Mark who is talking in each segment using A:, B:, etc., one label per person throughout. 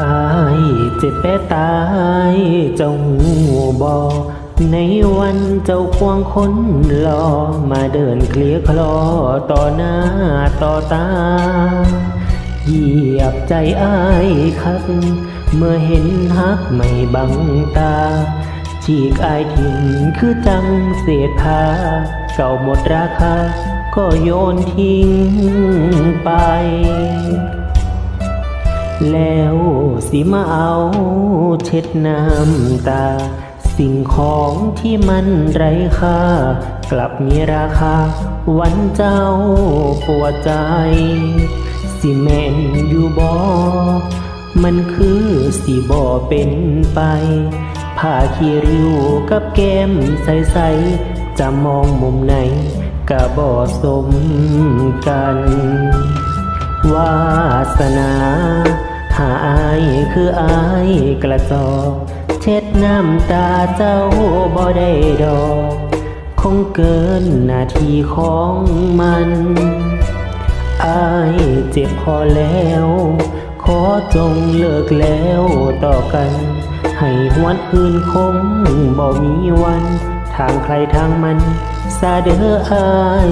A: อายเจ็บแป้ตายเจ้าหูบอในวันเจ้าควงคนรอมาเดินเคลียคลอต่อหน้าต่อตาเหยียบใจอายคัก เมื่อเห็นฮักไม่บังตา ฉีกอายทิ้งคือจังเศษผ้าเก่าหมดราคา ก็โยนทิ้งไป แล้วสิมาเอาเช็ดน้ำตา สิ่งของที่มันไร้ค่า กลับมีราคา วันเจ้าปวดใจ สิแม่นอยู่บ่มันคือสิบ่เป็นไปผ้าคีริ้วกับแก้มใสๆจะมองมุมไหนก็บ่สมกัน วาสนา หาอายคืออายกระจอกเช็ดน้ำตาเจ้าบ่ได้ดอก คงเกินหน้าที่ของมัน อายเจ็บพอแล้ว ขอจงเลิกแล้วต่อกัน ให้หวนอื่นคงบ่มีวัน ทางใครทางมัน ซาเด้ออาย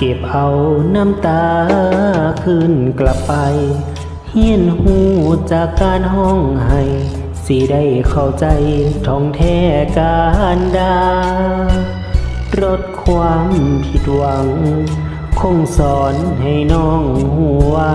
A: เก็บเอาน้ำตาขึ้นกลับไป เฮียนหูจากการห้องให้สิได้เข้าใจท่องแท้การดารดความผิดหวัง คงสอนให้น้องหัวา